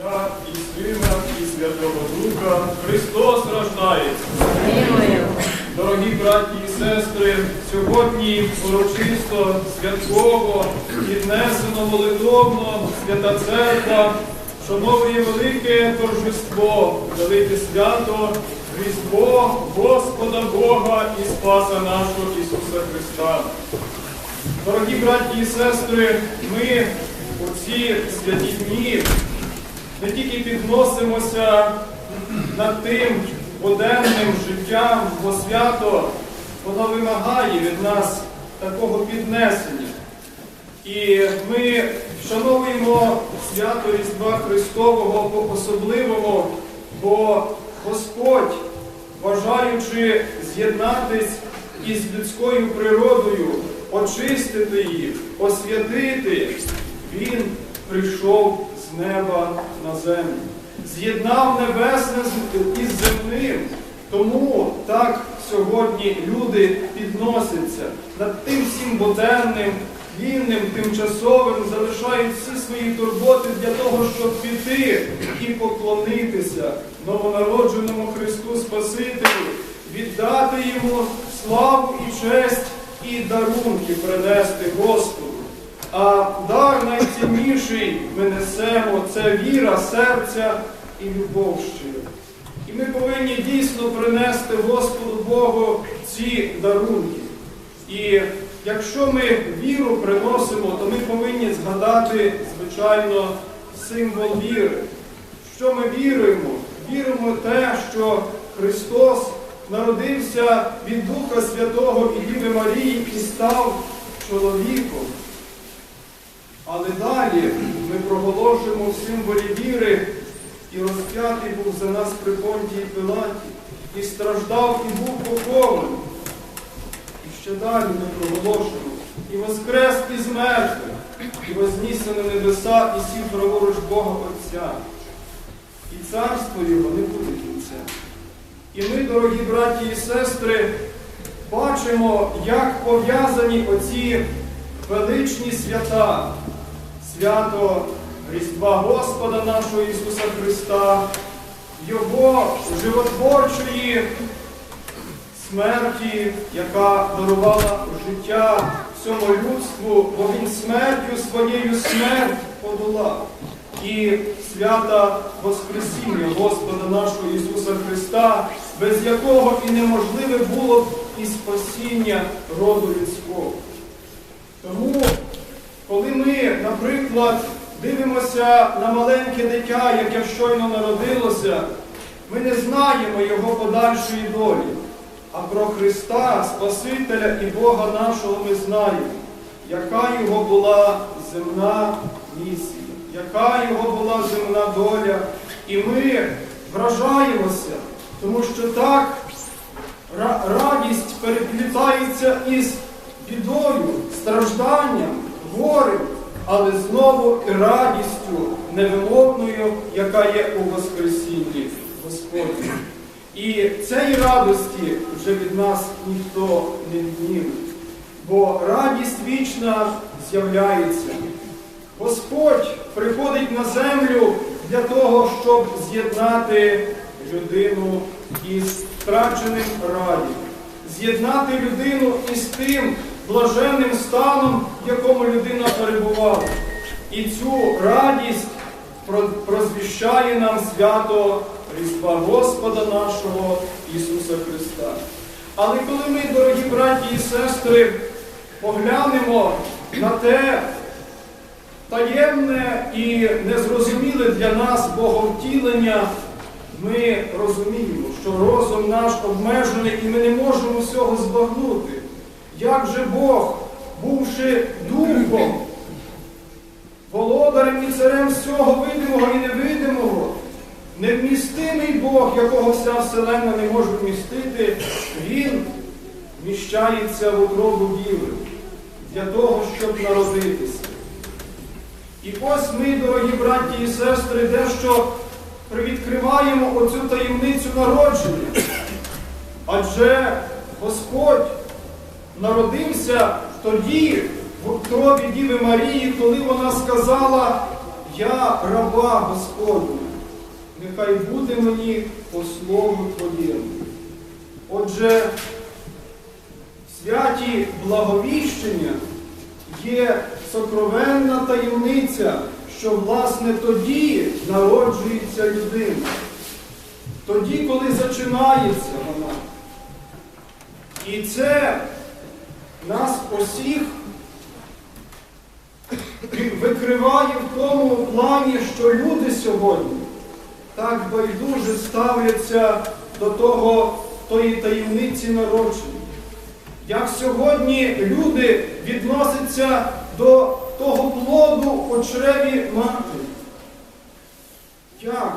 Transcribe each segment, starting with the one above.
І Сина, і Святого Духа, Христос рождається. Дорогі браті і сестри, сьогодні урочисто, святково, піднесено молитовно, свята церква, шановує велике торжество, велике свято, Різдво Господа Бога і Спаса нашого Ісуса Христа. Дорогі браті і сестри, ми у ці святі дні не тільки підносимося над тим буденним життям, бо свято воно вимагає від нас такого піднесення. І ми вшановуємо свято Різдва Христового по-особливому, бо Господь, бажаючи з'єднатись із людською природою, очистити її, освятити, Він прийшов неба на землю. З'єднав небесне із земним. Тому так сьогодні люди підносяться над тим всім буденним, вільним, тимчасовим, залишають всі свої турботи для того, щоб піти і поклонитися новонародженому Христу Спасителю, віддати йому славу і честь і дарунки принести Господу. А дар найцінніший ми несемо це віра, серця і любов щира. І ми повинні дійсно принести Господу Богу ці дарунки. І якщо ми віру приносимо, то ми повинні згадати, звичайно, символ віри. Що ми віруємо? Віримо в те, що Христос народився від Духа Святого і Діви Марії і став чоловіком. Але далі ми проголошуємо в символі віри, і розп'ятий був за нас при Понтії Пилаті, і страждав, і був похований. І ще далі ми проголошуємо, і воскрес із мертвих, і вознісся на небеса, і сів праворуч Бога Отця. І царство його не буде кінця. І ми, дорогі браті і сестри, бачимо, як пов'язані оці величні свята, свято Різдва Господа нашого Ісуса Христа, Його животворчої смерті, яка дарувала життя всьому людству, бо Він смертю своєю смерть подолав. І свята Воскресіння Господа нашого Ісуса Христа, без якого і неможливе було б і спасіння роду людського. Тому, коли ми, наприклад, дивимося на маленьке дитя, яке щойно народилося, ми не знаємо його подальшої долі. А про Христа, Спасителя і Бога нашого ми знаємо, яка його була земна місія, яка його була земна доля. І ми вражаємося, тому що так радість переплітається із бідою, стражданням, горем, але знову радістю невимовною, яка є у Воскресінні Господня. І цієї радості вже від нас ніхто не відніме, бо радість вічна з'являється. Господь приходить на землю для того, щоб з'єднати людину із втраченим раді, з'єднати людину із тим блаженним станом, в якому людина перебувала. І цю радість про- прозвіщає нам свято Різдва Господа нашого Ісуса Христа. Але коли ми, дорогі браті і сестри, поглянемо на те таємне і незрозуміле для нас Боговтілення, ми розуміємо, що розум наш обмежений і ми не можемо всього збагнути. Як же Бог, бувши духом, володарем і царем всього видимого і невидимого, невмістимий Бог, якого вся вселенна не може вмістити, Він вміщається в утробу діви для того, щоб народитися. І ось ми, дорогі браті і сестри, дещо привідкриваємо оцю таємницю народження. Адже Господь народився тоді, в утробі Діви Марії, коли вона сказала, я раба Господня, нехай буде мені по слову Твоєму. Отже, в святі благовіщення є сокровенна таємниця, що власне тоді народжується людина. Тоді, коли зачинається вона. І це нас усіх викриває в тому плані, що люди сьогодні так байдуже ставляться до того, тої таємниці народження. Як сьогодні люди відносяться до того плоду у чреві матері. Як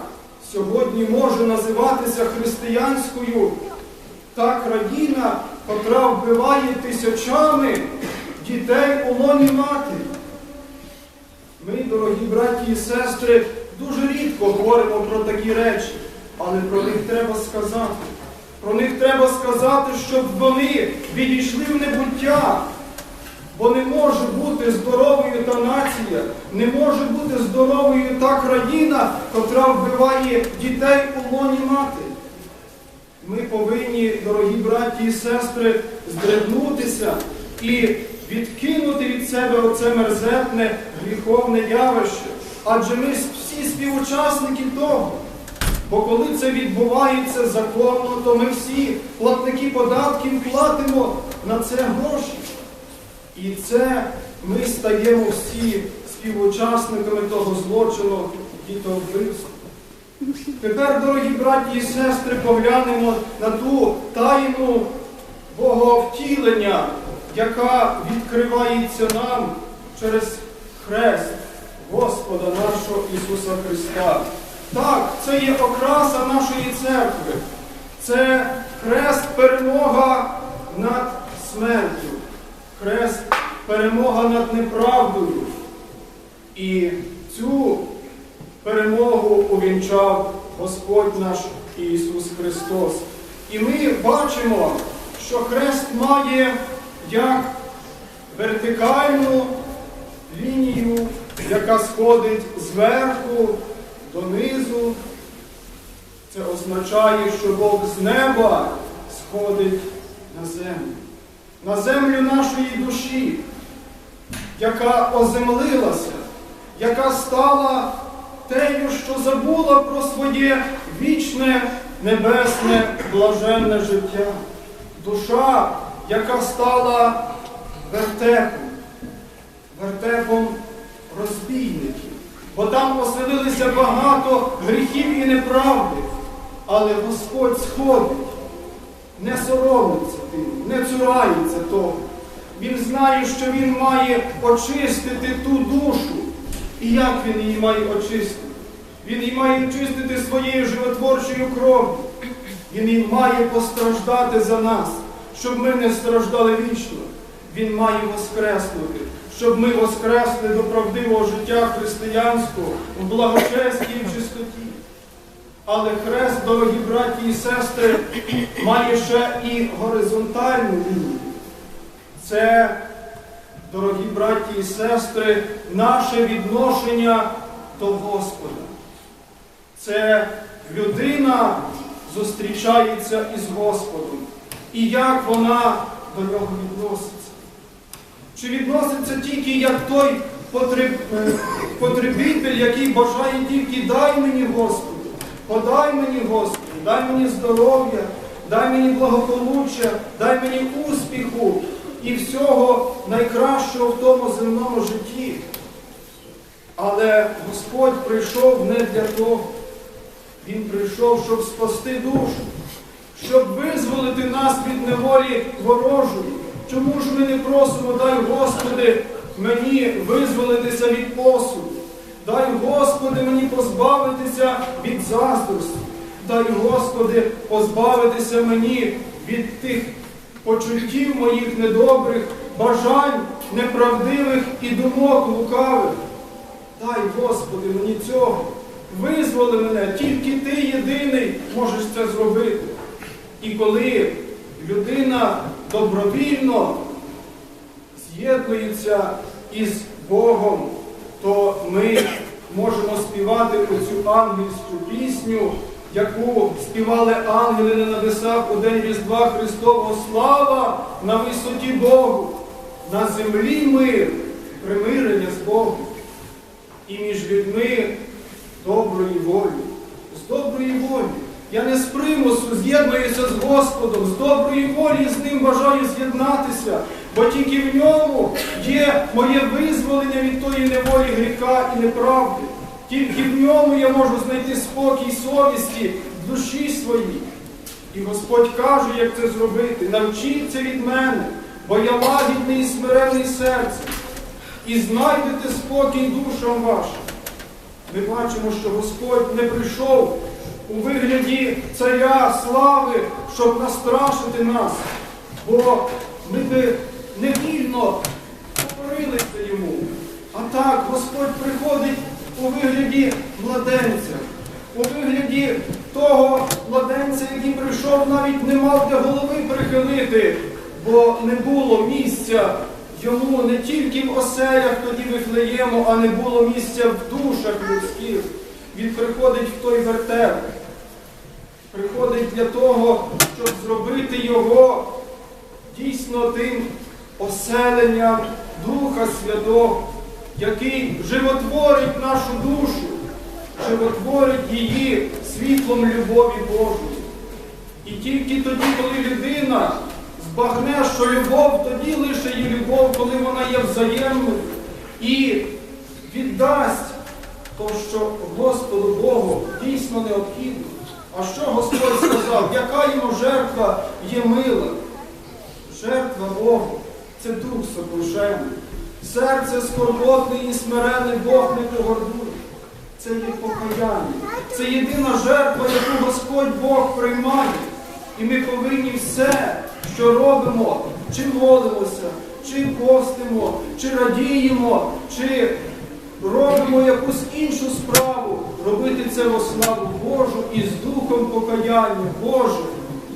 сьогодні може називатися християнською та країна, котра вбиває тисячами дітей у лоні матері? Ми, дорогі браті і сестри, дуже рідко говоримо про такі речі, але про них треба сказати. Про них треба сказати, щоб вони відійшли в небуття. Бо не може бути здоровою та нація, не може бути здоровою та країна, котра вбиває дітей у лоні матері. Ми повинні, дорогі браті і сестри, здригнутися і відкинути від себе оце мерзетне гріховне явище. Адже ми всі співучасники того. Бо коли це відбувається законно, то ми всі платники податків платимо на це гроші. І це ми стаємо всі співучасниками того злочину дітовбивства. Тепер, дорогі браті і сестри, поглянемо на ту тайну Боговтілення, яка відкривається нам через хрест Господа нашого Ісуса Христа. Так, це є окраса нашої церкви. Це хрест перемога над смертю, хрест перемога над неправдою. І цю перемогу увінчав Господь наш Ісус Христос. І ми бачимо, що хрест має як вертикальну лінію, яка сходить зверху донизу. Це означає, що Бог з неба сходить на землю, на землю нашої душі, яка оземлилася, яка стала тею, що забула про своє вічне, небесне, блаженне життя. Душа, яка стала вертепом, вертепом розбійників. Бо там оселилися багато гріхів і неправди. Але Господь сходить, не соромиться тим, не цурається того. Він знає, що Він має очистити ту душу. І як він її має очистити? Він її має очистити своєю животворчою кров'ю. Він її має постраждати за нас, щоб ми не страждали вічно. Він має воскреснути, щоб ми воскресли до правдивого життя християнського в благочесті і в чистоті. Але хрест, дорогі браті і сестри, має ще і горизонтальну лінію. Це, дорогі браті і сестри, наше відношення до Господа. Це людина зустрічається із Господом. І як вона до нього відноситься? Чи відноситься тільки як той е, потребитель, який бажає тільки дай мені Господу, подай мені Господу, дай мені здоров'я, дай мені благополуччя, дай мені успіху і всього найкращого в тому земному житті. Але Господь прийшов не для того. Він прийшов, щоб спасти душу, щоб визволити нас від неволі ворожої. Чому ж ми не просимо, дай Господи, мені визволитися від осуду. Дай Господи мені позбавитися від заздрості. Дай Господи, позбавитися мені від тих почуттів моїх недобрих, бажань неправдивих і думок лукавих. Дай, Господи, мені цього. Визволи мене, тільки ти єдиний можеш це зробити. І коли людина добровільно з'єднується із Богом, то ми можемо співати оцю ангельську пісню, яку співали ангели на небесах у день Різдва Христового. Слава на висоті Богу, на землі мир, примирення з Богом. І між людьми доброї волі, з доброї волі. Я не з примусу з'єднуюся з Господом, з доброї волі з ним бажаю з'єднатися, бо тільки в ньому є моє визволення від тої неволі гріха і неправди. Тільки в ньому я можу знайти спокій совісті в душі своїй. І Господь каже, як це зробити. Навчіться від мене, бо я лагідний і смиренний серцем, і знайдете спокій душам вашим. Ми бачимо, що Господь не прийшов у вигляді царя слави, щоб настрашити нас, бо ми би невільно покорилися йому. А так Господь приходить у вигляді младенця, у вигляді того младенця, який прийшов, навіть не мав де голови прихилити, бо не було місця йому не тільки в оселях тоді Вифлеєму, а не було місця в душах людських. Він приходить в той вертеп. Приходить для того, щоб зробити його дійсно тим оселенням Духа Святого, який животворить нашу душу, животворить її світлом любові Божої. І тільки тоді, коли людина збагне, що любов, тоді лише є любов, коли вона є взаємною, і віддасть то, що Господу Богу дійсно необхідно. А що Господь сказав? Яка йому жертва є мила? Жертва Богу це дух сокрушений. Серце скорботне і смирене Бог не погордує. Це є покаяння. Це єдина жертва, яку Господь Бог приймає. І ми повинні все, що робимо, чи молимося, чи постимо, чи радіємо, чи робимо якусь іншу справу, робити це во славу Божу і з духом покаяння. Боже,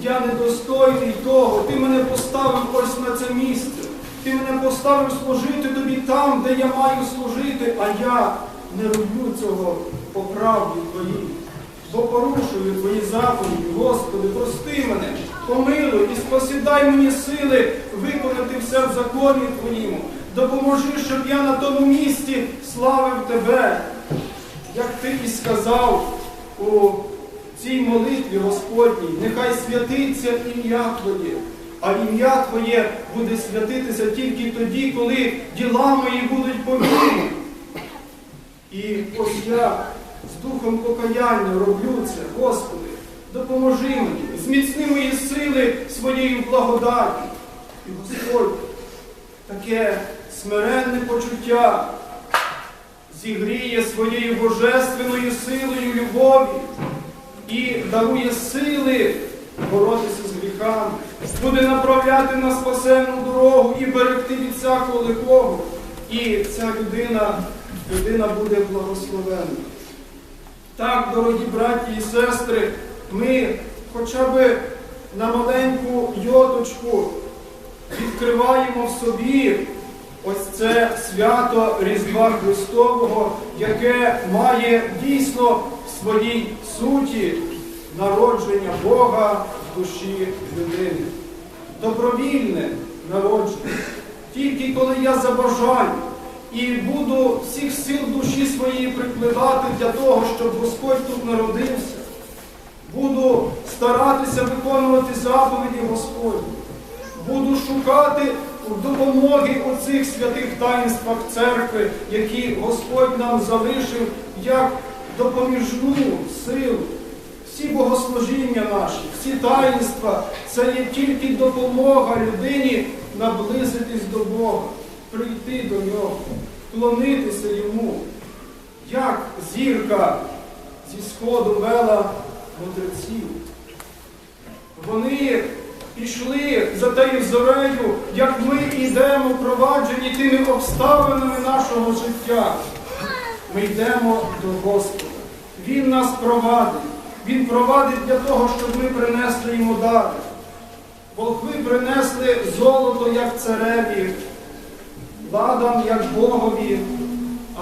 я недостойний того, Ти мене поставив ось на це місце. Ти мене поставив служити тобі там, де я маю служити, а я не роблю цього по правді твоїй. Бо порушую твої заповіді, Господи, прости мене, помилуй і спосідай мені сили виконати все в законі Твоїм. Допоможи, щоб я на тому місці славив Тебе, як Ти і сказав у цій молитві Господній, нехай святиться ім'я Твоє, а ім'я Твоє буде святитися тільки тоді, коли діла мої будуть повільні. І ось я з духом покаяння роблю це, Господи, допоможи мені, зміцни мої сили своєю благодаттю. І Господь таке смиренне почуття зігріє своєю божественною силою любові і дарує сили боротися з буде направляти на спасенну дорогу і берегти від всякого лихого. І ця людина, людина буде благословенна. Так, дорогі браті і сестри, ми хоча б на маленьку йоточку відкриваємо в собі ось це свято Різдва Христового, яке має дійсно в своїй суті народження Бога в душі людини. Добровільне народження. Тільки коли я забажаю і буду всіх сил душі своєї припливати для того, щоб Господь тут народився, буду старатися виконувати заповіді Господні, буду шукати допомоги у цих святих таїнствах церкви, які Господь нам залишив як допоміжну силу. Всі богослужіння наші, всі таїнства це є тільки допомога людині наблизитись до Бога, прийти до Нього, клонитися Йому, як зірка зі сходу вела мудреців. Вони пішли за тією зорею, як ми йдемо впроваджені тими обставинами нашого життя. Ми йдемо до Господа. Він нас провадить. Він провадить для того, щоб ми принесли йому дари. Волхви принесли золото, як цареві, ладан, як Богові,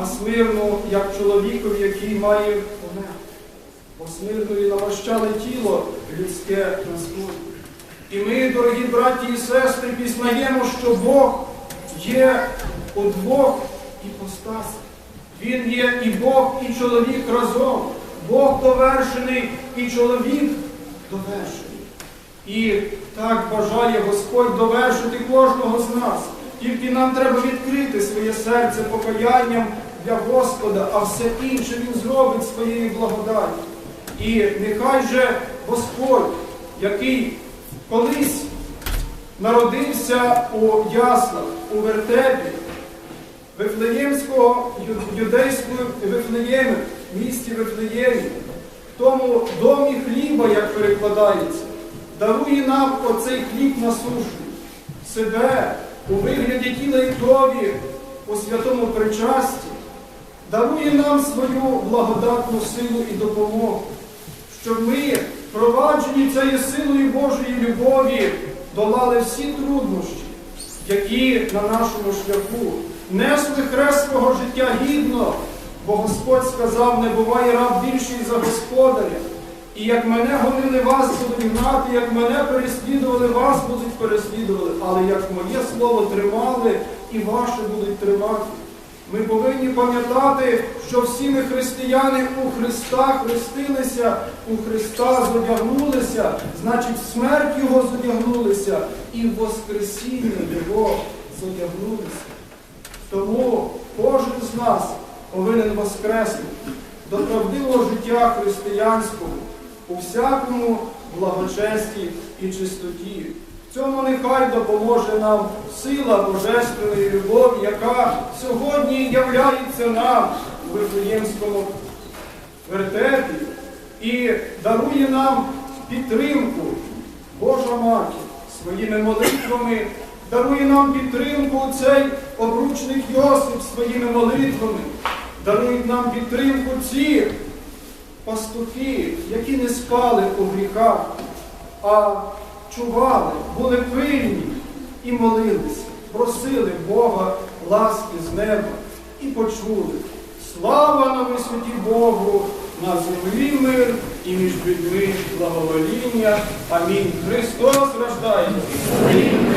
а смирну, як чоловікові, який має помер. Бо смирною наващали тіло людське на згоді. І ми, дорогі браті і сестри, пізнаємо, що Бог є у двох іпостасах. Він є і Бог, і чоловік разом. Бог довершений, і чоловік довершений. І так бажає Господь довершити кожного з нас. Тільки нам треба відкрити своє серце покаянням для Господа, а все інше Він зробить своєю благодаттю. І нехай же Господь, який колись народився у яслах, у вертепі, Вифлеємського, ю- юдейського Вифлеємі, місті Вифлеємі, в тому домі хліба, як перекладається, дарує нам оцей хліб насушний, себе у вигляді тіла і крові у святому причасті, дарує нам свою благодатну силу і допомогу, щоб ми, проваджені цією силою Божої любові, долали всі труднощі, які на нашому шляху несли хрест свого життя гідно, бо Господь сказав, не буває раб більший за господаря. І як мене гонили, вас будуть гнати, як мене переслідували, вас будуть переслідували, але як моє слово тримали, і ваше будуть тримати. Ми повинні пам'ятати, що всі ми християни у Христа хрестилися, у Христа зодягнулися, значить, смерть Його зодягнулися, і в Воскресіння Його зодягнулися. Тому кожен з нас повинен воскреснути. До правдивого життя християнського у всякому благочесті і чистоті. Цьому нехай допоможе нам сила Божественної любові, яка сьогодні являється нам у Вифлеємському вертепі і дарує нам підтримку Божа Матір своїми молитвами, дарує нам підтримку цей обручник Йосип своїми молитвами, дарують нам підтримку ці пастухи, які не спали у гріхах, а чували, були пильні і молилися, просили Бога ласки з неба і почули. Слава на висоті Богу, на землі мир і між людьми благовоління. Амінь. Христос рождається.